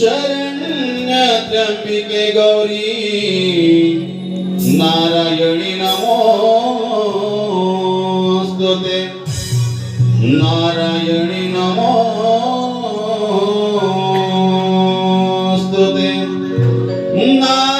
ಶರಣ್ಯ ತ್ರಂಬಿಕೆ ಗೌರಿ ನಾರಾಯಣಿ ನಮೋಸ್ತುತೆ ನಾರಾಯಣಿ ನಮೋಸ್ತುತೆ ನಾರಾಯಣ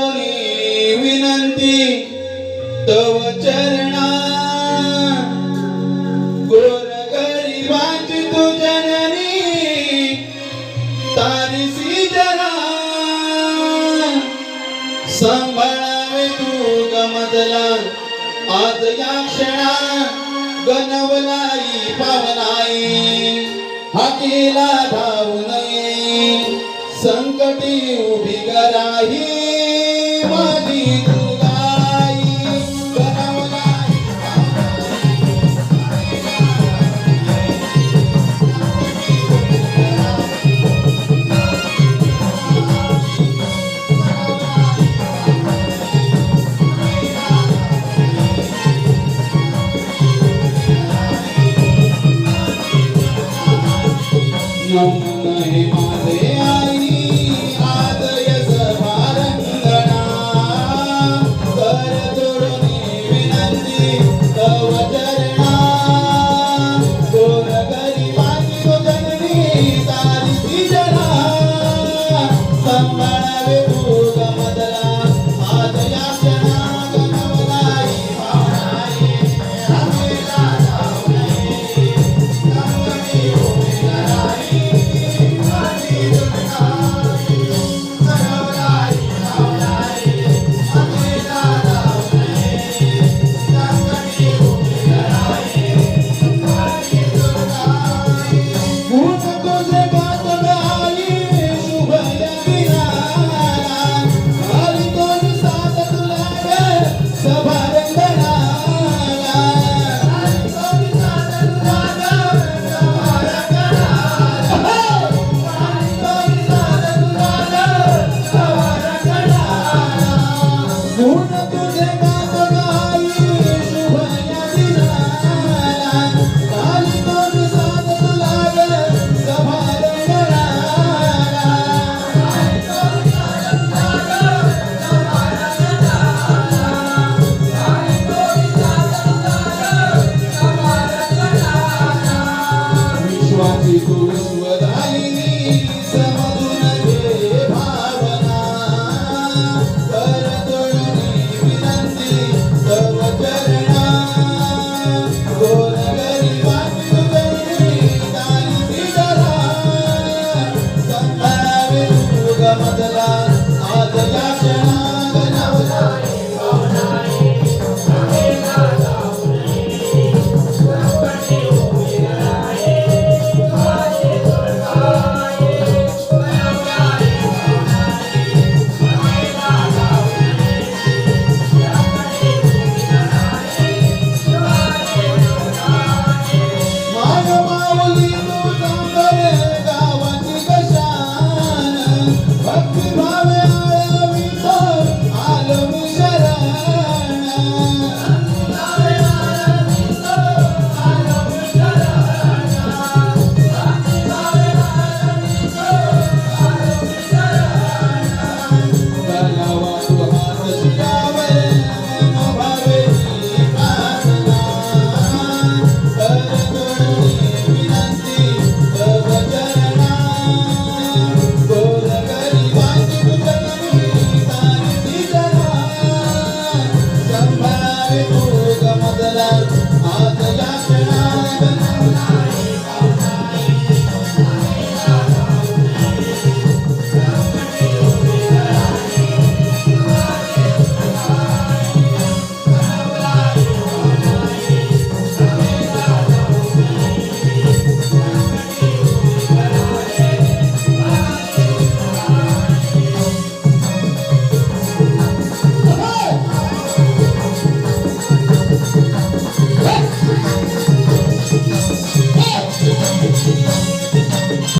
सांभाळावे तू गमतला आज या क्षणा गणवलाई पावनाई हाकेला धावू नये संकटी उभी कराही माझी Señor, daré más de